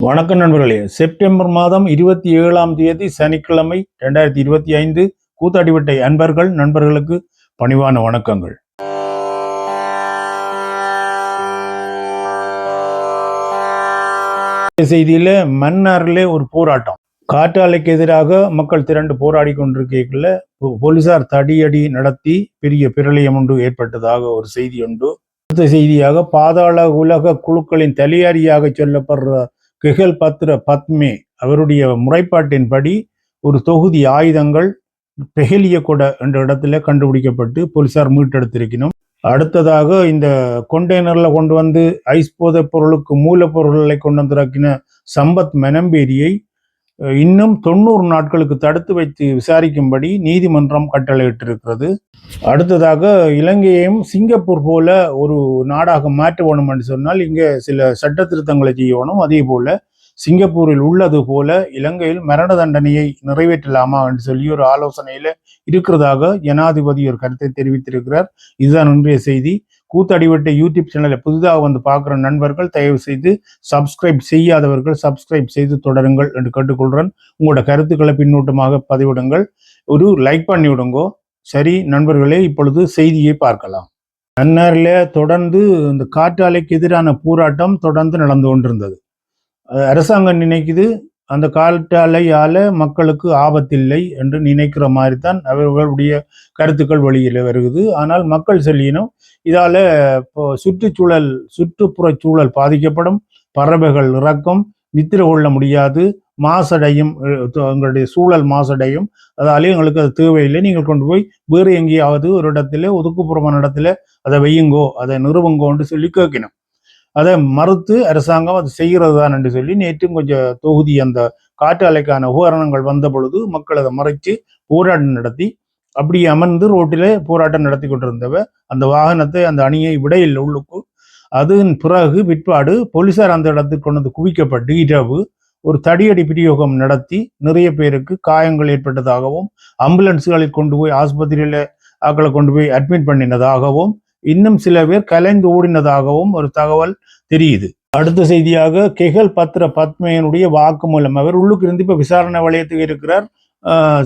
வணக்கம் நண்பர்களே. செப்டம்பர் மாதம் இருபத்தி ஏழாம் தேதி சனிக்கிழமை ரெண்டாயிரத்தி இருபத்தி ஐந்து கூத்தாடிவட்டை அன்பர்கள் நண்பர்களுக்கு பணிவான வணக்கங்கள். செய்தியில மன்னாரிலே ஒரு போராட்டம். காற்றாலைக்கு எதிராக மக்கள் திரண்டு போராடி கொண்டிருக்கல போலீசார் தடியடி நடத்தி பெரிய பிரளயம் ஒன்று ஏற்பட்டதாக ஒரு செய்தி உண்டு. அடுத்த செய்தியாக பாதாள உலக குழுக்களின் தலையாரியாக சொல்லப்படுற கிகல் பத்ர பத்மே அவருடைய முறைப்பாட்டின்படி ஒரு தொகுதி ஆயுதங்கள் பெஹலியகொட என்ற இடத்துல கண்டுபிடிக்கப்பட்டு போலீசார் மீட்டெடுத்திருக்கணும். அடுத்ததாக இந்த கொண்டெய்னரில் கொண்டு வந்து ஐஸ் போதைப் பொருளுக்கு மூலப்பொருள்களை கொண்டு வந்திறக்கின சம்பத் மெனம்பேரியை இன்னும் தொண்ணூறு நாட்களுக்கு தடுத்து வைத்து விசாரிக்கும்படி நீதிமன்றம் கட்டளையிட்டிருக்கிறது. அடுத்ததாக இலங்கையையும் சிங்கப்பூர் போல ஒரு நாடாக மாற்ற வேணும் என்று சொன்னால் இங்கே சில சட்ட திருத்தங்களை செய்யணும். அதே போல சிங்கப்பூரில் உள்ளது போல இலங்கையில் மரண தண்டனையை நிறைவேற்றலாமா என்று சொல்லி ஒரு ஆலோசனையில இருக்கிறதாக ஜனாதிபதி ஒரு கருத்தை தெரிவித்திருக்கிறார். இதுதான் இன்றைய செய்தி. கூத்தடிவட்டை யூடியூப் சேனலை புதிதாக வந்து பார்க்குற நண்பர்கள் தயவு செய்து சப்ஸ்கிரைப் செய்யாதவர்கள் சப்ஸ்கிரைப் செய்து தொடருங்கள் என்று கேட்டுக்கொள்கிறேன் உங்களோட கருத்துக்களை பின்னூட்டமாக பதிவிடுங்கள். ஒரு லைக் பண்ணி விடுங்கோ. சரி நண்பர்களே இப்பொழுது செய்தியை பார்க்கலாம். மன்னாரில் தொடர்ந்து இந்த காற்றாலைக்கு எதிரான போராட்டம் தொடர்ந்து நடந்து கொண்டிருந்தது. அரசாங்கம் நினைக்குது அந்த காற்றாலையால் மக்களுக்கு ஆபத்தில்லை என்று நினைக்கிற மாதிரி தான் அவர்களுடைய கருத்துக்கள் வெளியில் வருகிறது ஆனால் மக்கள் சொல்லினும் இதால் இப்போ சுற்றுச்சூழல் சுற்றுப்புற சூழல் பாதிக்கப்படும் பறவைகள் இறக்கும் நித்திர கொள்ள முடியாது மாசடையும் எங்களுடைய சூழல் மாசடையும் அதாலே எங்களுக்கு அது தேவையில்லை நீங்கள் கொண்டு போய் வேறு எங்கேயாவது ஒரு இடத்துல ஒதுக்குப்புறமான இடத்துல அதை வையுங்கோ அதை நிறுவுங்கோன்னு சொல்லி கேட்கணும் அதை மறுத்து அரசாங்கம் அது செய்கிறது தான் என்று சொல்லி நேற்றும் கொஞ்சம் தொகுதி அந்த காற்று அலைக்கான உபகரணங்கள் வந்த பொழுது மக்கள் அதை மறைச்சு போராட்டம் நடத்தி அப்படி அமர்ந்து ரோட்டிலே போராட்டம் நடத்தி கொண்டிருந்தவ அந்த வாகனத்தை அந்த அணியை விடையில் உள்ளுக்கு அதன் பிறகு பிற்பாடு போலீசார் அந்த இடத்துக்கு கொண்டு வந்து குவிக்கப்பட்டு இரவு ஒரு தடியடி பிரயோகம் நடத்தி நிறைய பேருக்கு காயங்கள் ஏற்பட்டதாகவும் ஆம்புலன்ஸ்களில் கொண்டு போய் ஆஸ்பத்திரியில் ஆக்களை கொண்டு போய் அட்மிட் பண்ணினதாகவும் இன்னும் சில பேர் கலைந்து ஓடினதாகவும் ஒரு தகவல் தெரியுது. அடுத்த செய்தியாக கெகல் பத்ர பத்மையனுடைய வாக்குமூலம் அவர் உள்ளுக்கு இருந்து இப்ப விசாரணை வளையத்துக்கு இருக்கிறார்.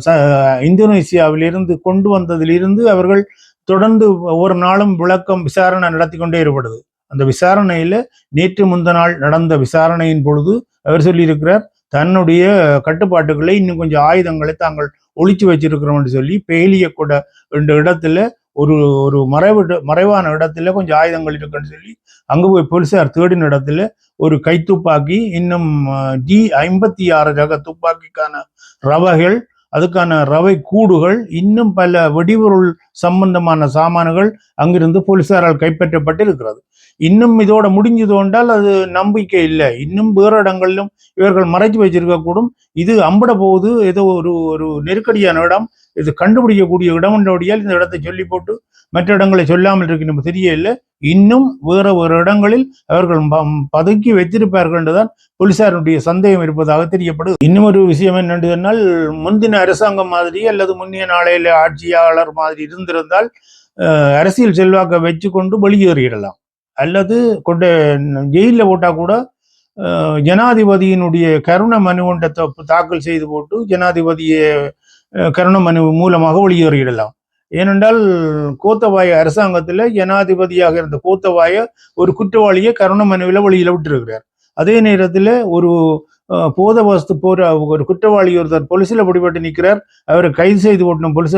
ச- இந்தோனேசியாவிலிருந்து கொண்டு வந்ததிலிருந்து அவர்கள் தொடர்ந்து ஒவ்வொரு நாளும் விளக்கம் விசாரணை நடத்தி கொண்டே இருப்படுது அந்த விசாரணையில நேற்று முந்த நாள் நடந்த விசாரணையின் பொழுது அவர் சொல்லியிருக்கிறார் தன்னுடைய கட்டுப்பாட்டுகளை இன்னும் கொஞ்சம் ஆயுதங்களை தாங்கள் ஒழிச்சு வச்சிருக்கிறோம் என்று சொல்லி பேலிய கூட என்ற இடத்துல ஒரு ஒரு மறைவு மறைவான இடத்துல கொஞ்சம் ஆயுதங்கள் இருக்குன்னு சொல்லி அங்க போய் போலீசார் தேடின இடத்துல ஒரு கைத்துப்பாக்கி இன்னும் ஜி ஐம்பத்தி ஆறு ரக துப்பாக்கிக்கான ரவைகள் அதுக்கான ரவை கூடுகள் இன்னும் பல வெடிபொருள் சம்பந்தமான சாமான்கள் அங்கிருந்து போலீசாரால் கைப்பற்றப்பட்டு இருக்கிறது இன்னும் இதோட முடிஞ்சது என்றால் அது நம்பிக்கை இல்லை. இன்னும் வேறு இடங்களிலும் இவர்கள் மறைச்சு வச்சிருக்கக்கூடும் இது அம்பட போகுது. ஏதோ ஒரு ஒரு நெருக்கடியான இடம். இது கண்டுபிடிக்கக்கூடிய இடம் என்றபடியால் இந்த இடத்தை சொல்லி போட்டு மற்ற இடங்களை சொல்லாமல் இருக்கு நம்ம தெரியல இன்னும் வேற ஒரு இடங்களில் அவர்கள் பதுக்கி வைத்திருப்பார்கள் என்றுதான் போலீசாருடைய சந்தேகம் இருப்பதாக தெரியப்படுது. இன்னும் ஒரு விஷயம் என்னென்று சொன்னால் முந்தின அரசாங்கம் மாதிரி அல்லது முன்னிய நாளையில ஆட்சியாளர் மாதிரி இருந்திருந்தால் அரசியல் செல்வாக்கை வச்சு கொண்டு வெளியேறிடலாம். அல்லது கொண்டு ஜெயிலில் போட்டால் கூட ஜனாதிபதியினுடைய கருண மனு ஒன்றை தாக்கல் செய்து போட்டு ஜனாதிபதியை கருண மனு மூலமாக வெளியேறிடலாம். ஏனென்றால் கோத்தபாய அரசாங்கத்தில் ஜனாதிபதியாக இருந்த கோத்தபாய ஒரு குற்றவாளியை கருண மனுவில் வெளியில் விட்டுருக்கிறார். அதே நேரத்தில் ஒரு போத வஸ்து போற ஒரு குற்றவாளி ஒருத்தர் பொலிசில் பிடிபட்டு நிற்கிறார் அவரை கைது செய்து ஓட்டணும் போலீஸ்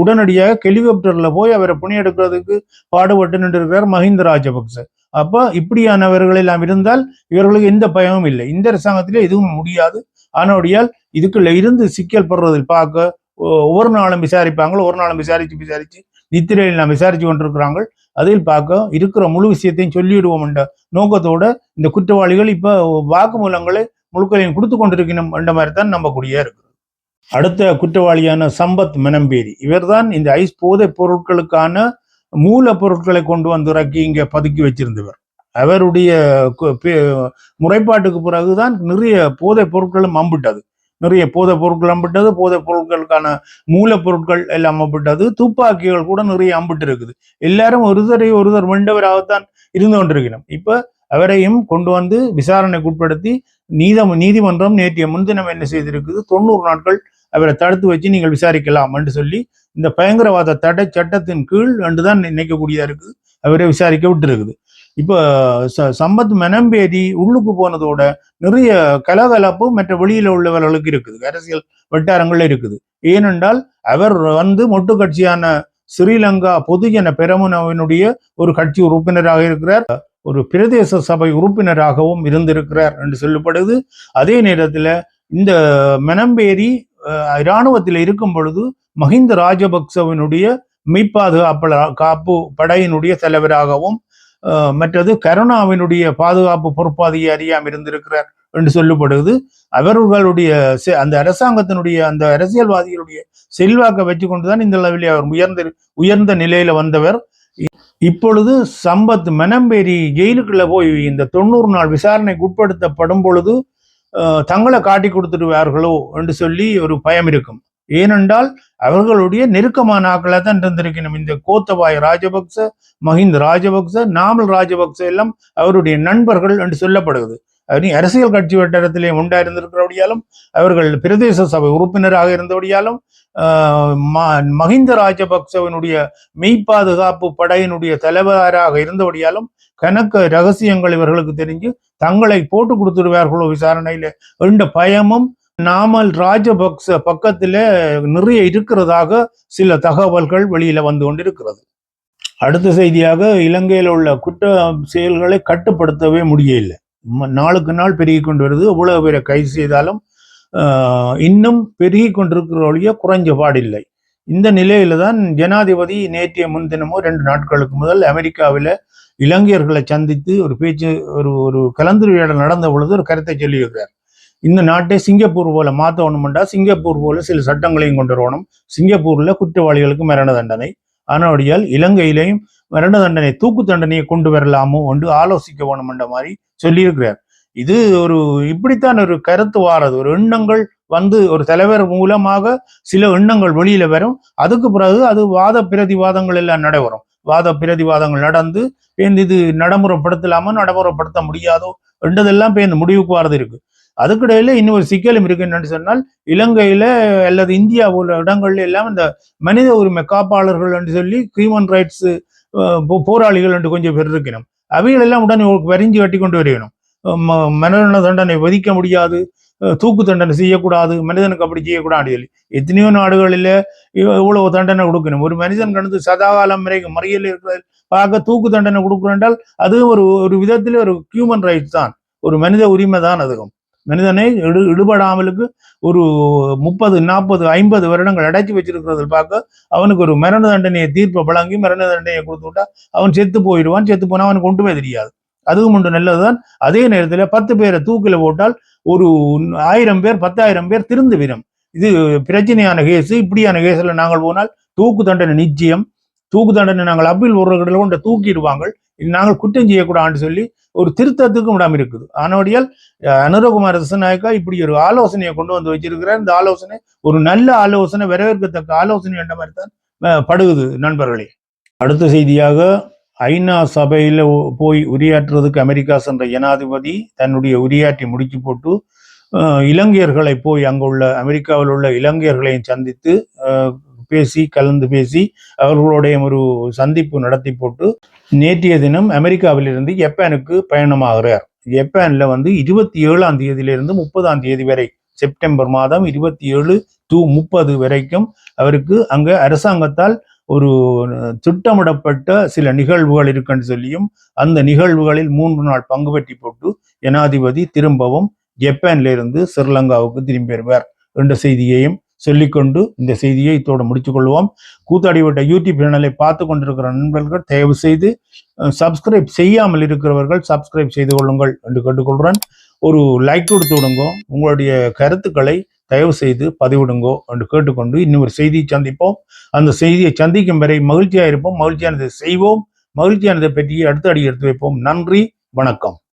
உடனடியாக ஹெலிகாப்டர்ல போய் அவரை புனி எடுக்கிறதுக்கு பாடுபட்டு நின்று இருக்கிறார் மஹிந்த ராஜபக்ச. அப்போ இப்படியானவர்கள் எல்லாம் இருந்தால் இவர்களுக்கு எந்த பயமும் இல்லை. இந்த அரசாங்கத்திலே எதுவும் முடியாது. ஆனபடியால் இதுக்குள்ள இருந்து சிக்கல் படுறதில் பார்க்க ஒவ்வொரு நாளும் விசாரிப்பாங்களோ ஒரு நாளும் விசாரிச்சு விசாரிச்சு நித்திரையில் நாம் விசாரிச்சு கொண்டிருக்கிறாங்க அதில் பார்க்க இருக்கிற முழு விஷயத்தையும் சொல்லிவிடுவோம் என்ற நோக்கத்தோட இந்த குற்றவாளிகள் இப்போ வாக்குமூலங்களை முழுக்களையும் கொடுத்து கொண்டிருக்கணும் என்ற மாதிரி தான் நம்பக்கூடிய இருக்குது. அடுத்த குற்றவாளியான சம்பத் மெனம்பேரி இவர்தான் இந்த ஐஸ் போதைப் பொருட்களுக்கான மூல பொருட்களை கொண்டு வந்து இறக்கி இங்க பதுக்கி வச்சிருந்தவர். அவருடைய பே- முறைப்பாட்டுக்கு பிறகுதான் நிறைய போதைப் பொருட்களும் அம்பிட்டது. நிறைய போதைப் பொருட்கள் அம்பிட்டது போதைப் பொருட்களுக்கான மூலப்பொருட்கள் எல்லாம் அம்பிட்டது துப்பாக்கிகள் கூட நிறைய அம்பிட்டு இருக்குது எல்லாரும் ஒருதரை ஒருதர் வேண்டவராகத்தான் இருந்து கொண்டிருக்கணும் இப்ப அவரையும் கொண்டு வந்து விசாரணைக்கு உட்படுத்தி நீதம் நீதிமன்றம் நேற்றைய முன்தினம் என்ன செய்திருக்குது? தொண்ணூறு நாட்கள் அவரை தடுத்து வச்சு நீங்கள் விசாரிக்கலாம் என்று சொல்லி இந்த பயங்கரவாத தடை சட்டத்தின் கீழ் என்று தான் நினைக்கக்கூடியதா இருக்குது. அவரை விசாரிக்க விட்டுருக்குது. இப்போ ச- சம்பத் மெனம்பேரி உள்ளுக்கு போனதோட நிறைய கலகலப்பு மற்ற வெளியில உள்ளவர்களுக்கு இருக்குது. அரசியல் வட்டாரங்கள்ல இருக்குது. ஏனென்றால் அவர் வந்து மொட்டு கட்சியான ஸ்ரீலங்கா பொதுஜன பெரமுனவினுடைய ஒரு கட்சி உறுப்பினராக இருக்கிறார். ஒரு பிரதேச சபை உறுப்பினராகவும் இருந்திருக்கிறார் என்று சொல்லப்படுது. அதே நேரத்தில் இந்த மெனம்பேரி அஹ், இராணுவத்தில் இருக்கும் பொழுது மஹிந்த ராஜபக்சவினுடைய மெய்ப்பாதுகாப்பு காப்பு படையினுடைய தலைவராகவும் மற்றது கருணாவினுடைய பாதுகாப்பு பொறுப்பாதிகாரியாம் இருந்திருக்கிறார் என்று சொல்லப்படுது. அவர்களுடைய செ- அந்த அரசாங்கத்தினுடைய அந்த அரசியல்வாதிகளுடைய செல்வாக்கை வச்சு கொண்டுதான் இந்த அளவிலே அவர் உயர்ந்த உயர்ந்த நிலையில வந்தவர். இப்பொழுது சம்பத் மெனம்பேரி ஜெயிலுக்குள்ள போய் இந்த தொண்ணூறு நாள் விசாரணைக்கு உட்படுத்தப்படும் பொழுது தங்களை காட்டி கொடுத்துடுவார்களோ என்று சொல்லி ஒரு பயம் இருக்கும். ஏனென்றால் அவர்களுடைய நெருக்கமான ஆக்களை தான் இருந்திருக்கணும் இந்த கோத்தபாய் ராஜபக்ச மஹிந்த ராஜபக்ச நாமல் ராஜபக்ச எல்லாம் அவருடைய நண்பர்கள் என்று சொல்லப்படுகிறது. அரசியல் கட்சி வட்டாரத்திலே உண்டாயிருந்திருக்கிறபடியாலும் அவர்கள் பிரதேச சபை உறுப்பினராக இருந்தபடியாலும் ஆஹ், ம- மஹிந்த ராஜபக்சவினுடைய மெய்ப்பாதுகாப்பு படையினுடைய தலைவராக இருந்தபடியாலும் கணக்கு ரகசியங்கள் இவர்களுக்கு தெரிஞ்சு தங்களை போட்டு கொடுத்துடுவார்களோ விசாரணையில. என்ற பயமும் நாமல் ராஜபக்ச பக்கத்துல நிறைய இருக்கிறதாக சில தகவல்கள் வெளியில வந்து கொண்டிருக்கிறது. அடுத்த செய்தியாக இலங்கையில் உள்ள குற்ற செயல்களை கட்டுப்படுத்தவே முடியவில்லை. நாளுக்கு நாள் பெருகி கொண்டு வருது. எவ்வளவு பேரை கைது செய்தாலும் ஆஹ், இன்னும் பெருகி கொண்டிருக்கிற ஒழிய குறைஞ்ச பாடில்லை இந்த நிலையில தான் ஜனாதிபதி நேற்றைய முன்தினமோ ரெண்டு நாட்களுக்கு முதல் அமெரிக்காவில் இலங்கையர்களை சந்தித்து ஒரு பேச்சு ஒரு ஒரு கலந்துரையாடல் நடந்த பொழுது ஒரு கருத்தை சொல்லியிருக்கிறார். இந்த நாட்டை சிங்கப்பூர் போல மாற்றணும்டா சிங்கப்பூர் போல சில சட்டங்களையும் கொண்டு வரணும். சிங்கப்பூர்ல குற்றவாளிகளுக்கு மரண தண்டனை. ஆனபடியால் இலங்கையிலையும் மரண தண்டனை தூக்கு தண்டனையை கொண்டு வரலாமோ ஒன்று ஆலோசிக்க வேணும் என்ற மாதிரி சொல்லியிருக்கிறார். இது ஒரு இப்படித்தான் ஒரு கருத்து வாரது. ஒரு எண்ணங்கள் வந்து ஒரு தலைவர் மூலமாக சில எண்ணங்கள் வெளியில வரும். அதுக்கு பிறகு அது வாத பிரதிவாதங்கள் எல்லாம் நடைபெறும். வாத பிரதிவாதங்கள் நடந்து இது நடைமுறைப்படுத்தலாமோ நடைமுறைப்படுத்த முடியாதோ என்றதெல்லாம் பேருந்து முடிவுக்கு வரது இருக்கு. அதுக்கிடையில இன்னொரு சிக்கலும் இருக்கு என்னன்னு சொன்னால் இலங்கையில அல்லது இந்தியா உள்ள இடங்கள்ல எல்லாம் இந்த மனித உரிமை காப்பாளர்கள் என்று சொல்லி ஹியூமன் ரைட்ஸ் போராளிகள் என்று கொஞ்சம் பேர் இருக்கணும் அவைகளெல்லாம் உடனே வரிஞ்சு வெட்டி கொண்டு வரையணும் ம- தண்டனை விதிக்க முடியாது. தூக்கு தண்டனை செய்யக்கூடாது. மனிதனுக்கு அப்படி செய்யக்கூடாது. சொல்லி எத்தனையோ நாடுகளில் இவ்வளவு தண்டனை கொடுக்கணும். ஒரு மனிதன் கடந்து சதாகாலம் வரைக்கும் மறியல் இருக்கிறது பார்க்க தூக்கு தண்டனை கொடுக்குறேன்றால் அது ஒரு ஒரு விதத்தில் ஒரு ஹியூமன் ரைட்ஸ் தான். ஒரு மனித உரிமை தான் அதுவும். மனிதனை இடு இடுபடாமலுக்கு ஒரு முப்பது நாற்பது ஐம்பது வருடங்கள் அடைச்சி வச்சிருக்கிறது பார்க்க அவனுக்கு ஒரு மரண தண்டனையை தீர்ப்பை வழங்கி மரண தண்டனையை கொடுத்து விட்டா அவன் செத்து போயிடுவான் செத்து போனால் அவனுக்கு ஒன்றுமே தெரியாது. அதுவும் ஒன்று நல்லதுதான். அதே நேரத்தில் பத்து பேரை தூக்கில் போட்டால் ஒரு ஆயிரம் பேர் பத்தாயிரம் பேர் திருந்து விடும். இது பிரச்சனையான கேஸ். இப்படியான கேஸில் நாங்கள் போனால் தூக்கு தண்டனை நிச்சயம். தூக்கு தண்டனை நாங்கள் அப்பீல் ஒரு கொண்டு தூக்கிடுவாங்க. நாங்கள் குற்றம் செய்யக்கூடாதுன்னு சொல்லி ஒரு திருத்தத்துக்கும் இடம் இருக்குது. ஆனோடியால் அனுரகுமார் திசநாயக்கா இப்படி ஒரு ஆலோசனையை கொண்டு வந்து வச்சிருக்கிறார் இந்த ஆலோசனை ஒரு நல்ல ஆலோசனை வரவேற்கத்தக்க ஆலோசனை என்ற மாதிரி தான் படுகுது நண்பர்களே. அடுத்த செய்தியாக ஐநா சபையில போய் உரையாற்றுறதுக்கு அமெரிக்கா சென்ற ஜனாதிபதி தன்னுடைய உரையாற்றி முடிச்சு போட்டு அஹ், இலங்கையர்களை போய் அங்குள்ள அமெரிக்காவில் உள்ள இலங்கையர்களையும் சந்தித்து பேசி கலந்து பேசி அவர்களுடைய ஒரு சந்திப்பு நடத்தி போட்டு நேற்றைய தினம் அமெரிக்காவிலிருந்து ஜப்பானுக்கு பயணமாகிறார். ஜப்பானில் வந்து இருபத்தி ஏழாம் தேதியிலிருந்து முப்பதாம் தேதி வரை செப்டம்பர் மாதம் இருபத்தி ஏழு டு முப்பது வரைக்கும் அவருக்கு அங்கே அரசாங்கத்தால் ஒரு திட்டமிடப்பட்ட சில நிகழ்வுகள் இருக்குன்னு சொல்லியும் அந்த நிகழ்வுகளில் மூன்று நாள் பங்கு பெற்றி போட்டு ஜனாதிபதி திரும்பவும் ஜப்பான்ல இருந்து ஸ்ரீலங்காவுக்கு திரும்பி வருவார். என்ற செய்தியையும் சொல்லிக்கொண்டு இந்த செய்தியை இத்தோடு முடித்துக் கொள்வோம் கூத்தாடிவிட்ட யூடியூப் சேனலை பார்த்து கொண்டிருக்கிற நண்பர்கள் தயவு செய்து சப்ஸ்கிரைப் செய்யாமல் இருக்கிறவர்கள் சப்ஸ்கிரைப் செய்து கொள்ளுங்கள் என்று கேட்டுக்கொள்கிறேன். ஒரு லைக் கொடுத்து விடுங்கோ உங்களுடைய கருத்துக்களை தயவு செய்து பதிவிடுங்கோ என்று கேட்டுக்கொண்டு இன்னொரு செய்தியை சந்திப்போம். அந்த செய்தியை சந்திக்கும் வரை மகிழ்ச்சியாக இருப்போம் மகிழ்ச்சியானதை செய்வோம் மகிழ்ச்சியானதை பற்றி அடுத்த அடி எடுத்து வைப்போம். நன்றி வணக்கம்.